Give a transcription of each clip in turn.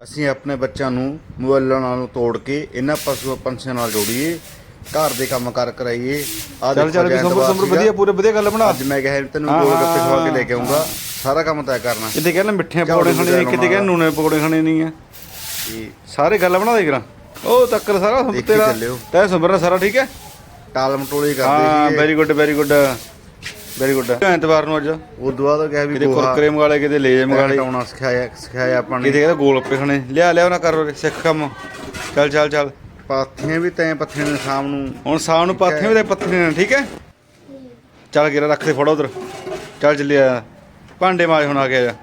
ਅਸੀਂ ਆਪਣੇ ਬੱਚਿਆਂ ਨੂੰ ਮੋਬਾਈਲਾਂ ਨਾਲੋਂ ਤੋੜ ਕੇ ਇਹਨਾਂ ਪਸ਼ੂ ਪੰਛੀਆਂ ਨਾਲ ਜੋੜੀਏ ਘਰ ਦੇ ਕੰਮ ਕਰ ਕਰਾਈਏ। ਆ ਚੱਲ ਚੱਲ ਵੀ ਸੰਭਰ ਸੰਭਰ ਵਧੀਆ ਪੂਰੇ ਵਧੀਆ ਗੱਲ ਬਣਾ। ਅੱਜ ਮੈਂ ਕਿਹਾ ਤੈਨੂੰ ਹਾਂ, ਗੋਲ ਗੱਪੇ ਖਵਾ ਕੇ ਹਾਂ। ਲੈ ਕੇ ਆਉਂਗਾ ਸਾਰਾ ਕੰਮ ਤੈਅ ਕਰਨਾ। ਕਿਤੇ ਕਹਿੰਦਾ ਚੱਲ ਪਕੌੜੇ ਖਾਣੇ ਕਿਤੇ ਕਹਿੰਦਾ। ਨੂਨੇ ਪਕੌੜੇ ਖਾਣੇ ਨਹੀਂ ਆ। ਸਾਰੇ ਗੱਲ ਬਣਾ ਦੇ ਕਰਾਂ। ਉਹ ਤੱਕਰ ਸਾਰਾ ਤੇਰਾ। ਤੈ ਸੰਭਰਨਾ ਸਾਰਾ ਠੀਕ ਹੈ? ਟਾਲ ਮਟੋਲੇ ਹਾਂ ਕਰਦੇ ਸੀ very good very good very good ਐਤਵਾਰ ਨੂੰ ਅੱਜ? ਉਹ ਦੁਆ ਤਾਂ ਕਿਹਾ ਵੀ ਕਿਤੇ ਗੋਹਾ ਕੁਰਕਰੇ ਮੰਗਾ ਲਏ ਕਿਤੇ ਲੇਜ ਮੰਗਾ ਲਏ ਹਟਾਉਣਾ ਸਿਖਾਇਆ ਸਿਖਾਇਆ ਆਪਾਂ ਨੇ। ਕਿਤੇ ਕਹਿੰਦਾ ਗੋਲ ਗੱਪੇ ਖਾਣੇ। ਲਿਆ ਲਿਆ ਉਹਨਾਂ ਕਰ ਸਿੱਖ ਕੰਮ। ਚੱਲ ਚੱਲ ਚੱਲ। ਪਾਥੀਆਂ ਵੀ ਤੈਂ ਪੱਥੀਆਂ ਨੇ ਸ਼ਾਮ ਨੂੰ। ਹੁਣ ਸ਼ਾਮ ਨੂੰ ਪਾਥੀਆਂ ਵੀ ਤੇ ਪੱਥਰੀਆਂ ਨੇ ਠੀਕ ਹੈ? ਚੱਲ ਗਿਰਾ ਰੱਖ ਦੇ ਫੜੋ ਉਧਰ। ਚੱਲ ਚੱਲਿਆ। ਭਾਂਡੇ ਮਾਜ ਹੁਣ ਆ ਗਿਆ ਜਾ।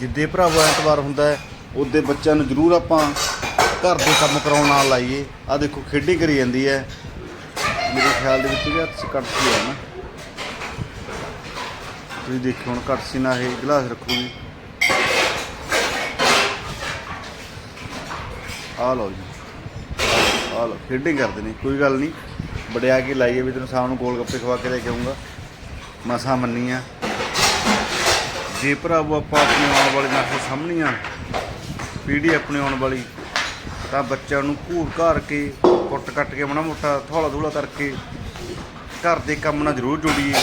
ਜਿੱਦੇ ਭਰਾਵੋ ਐਤਵਾਰ ਹੁੰਦਾ ਉਹਦੇ ਬੱਚਿਆਂ ਨੂੰ ਜ਼ਰੂਰ ਆਪਾਂ ਘਰ ਦੇ ਕੰਮ ਕਰਾਉਣ ਨਾਲ ਲਾਈਏ। ਆ ਦੇਖੋ ਖੇਡੀ ਕਰੀ ਜਾਂਦੀ ਹੈ। ਮੇਰੇ ਖਿਆਲ ਦੇ ਵਿੱਚ ਵੀ ਹੱਥ 'ਚ ਕੜਛੀ ਹੈ ਨਾ। ਤੁਸੀਂ ਦੇਖਿਓ ਹੁਣ ਘੱਟ ਸੀ ਨਾ ਇਹ ਗਲਾਸ ਰੱਖੂਗੀ ਆ ਲਓ ਜੀ। ਆ ਲਓ, ਖੇਡਿੰਗ ਕਰਦੇ ਨੇ, ਕੋਈ ਗੱਲ ਨਹੀਂ। ਵਡਿਆ ਕੇ ਲਾਈਏ ਵੀ ਤੈਨੂੰ ਸ਼ਾਮ ਨੂੰ ਗੋਲ ਗੱਪੇ ਖਵਾ ਕੇ ਲੈ ਕੇ ਆਉਂਗਾ ਮਸਾਂ ਮੰਨੀ ਆ ਜੇ ਭਰਾਵੋ ਆਪਾਂ ਆਪਣੀ ਆਉਣ ਵਾਲੀ ਨਸਲ ਆ, ਪੀੜ੍ਹੀ ਆਪਣੀ ਆਉਣ ਵਾਲੀ, ਤਾਂ ਬੱਚਿਆਂ ਨੂੰ ਘੂਰ ਘਾਰ ਕੇ ਕੁੱਟ ਕੱਟ ਕੇ ਮਾੜਾ ਮੋਟਾ ਥੋੜਾ ਥੋੜਾ ਕਰਕੇ, ਘਰ ਦੇ ਕੰਮ ਨਾਲ ਜ਼ਰੂਰ ਜੁੜੀਏ।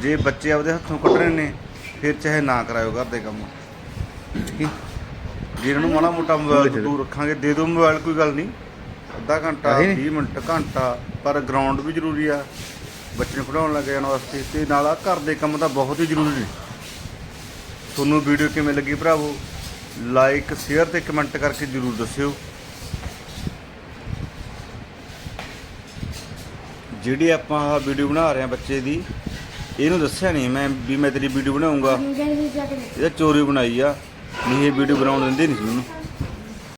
ਜੇ ਬੱਚੇ ਆਪਦੇ ਹੱਥੋਂ ਕੱਢਣੇ ਨੇ ਫਿਰ ਚਾਹੇ ਨਾ ਕਰਾਇਓ ਘਰ ਦੇ ਕੰਮ। ਠੀਕ ਹੈ? ਜੇ ਇਹਨਾਂ ਨੂੰ ਮਾੜਾ ਮੋਟਾ ਮੋਬਾਈਲ ਤੋਂ ਦੂਰ ਰੱਖਾਂਗੇ ਦੇ ਦਿਓ ਮੋਬਾਈਲ ਕੋਈ ਗੱਲ ਨਹੀਂ। ਅੱਧਾ ਘੰਟਾ ਆਹੀ ਨੀ? 20 ਮਿੰਟ ਘੰਟਾ। ਪਰ ਗਰਾਊਂਡ ਵੀ ਜ਼ਰੂਰੀ ਆ। ਬੱਚੇ ਨੂੰ ਖਿਡਾਉਣ ਲੱਗ ਜਾਣ ਵਾਸਤੇ। ਤੇ ਨਾਲ ਆ ਘਰ ਦੇ ਕੰਮ ਤਾਂ ਬਹੁਤ ਹੀ ਜ਼ਰੂਰੀ ਨੇ। ਤੁਹਾਨੂੰ ਵੀਡੀਓ ਕਿਵੇਂ ਲੱਗੀ ਭਰਾਵੋ? ਲਾਈਕ ਸ਼ੇਅਰ ਤੇ ਕਮੈਂਟ ਕਰਕੇ ਜ਼ਰੂਰ ਦੱਸਿਓ। ਜਿਹੜੀ ਆਪਾਂ ਵੀਡੀਓ ਬਣਾ ਰਹੇ ਆ ਬੱਚੇ ਦੀ ਇਹਨੂੰ ਦੱਸਿਆ ਨਹੀਂ ਮੈਂ ਵੀ ਮੈਂ ਤੇਰੀ ਵੀਡੀਓ ਬਣਾਉਂਗਾ। ਇਹਦਾ ਚੋਰੀ ਬਣਾਈ ਆ। ਨਹੀਂ ਇਹ ਵੀਡੀਓ ਬਣਾਉਣ ਦਿੰਦੇ ਨਹੀਂ ਸੀ ਉਹਨੂੰ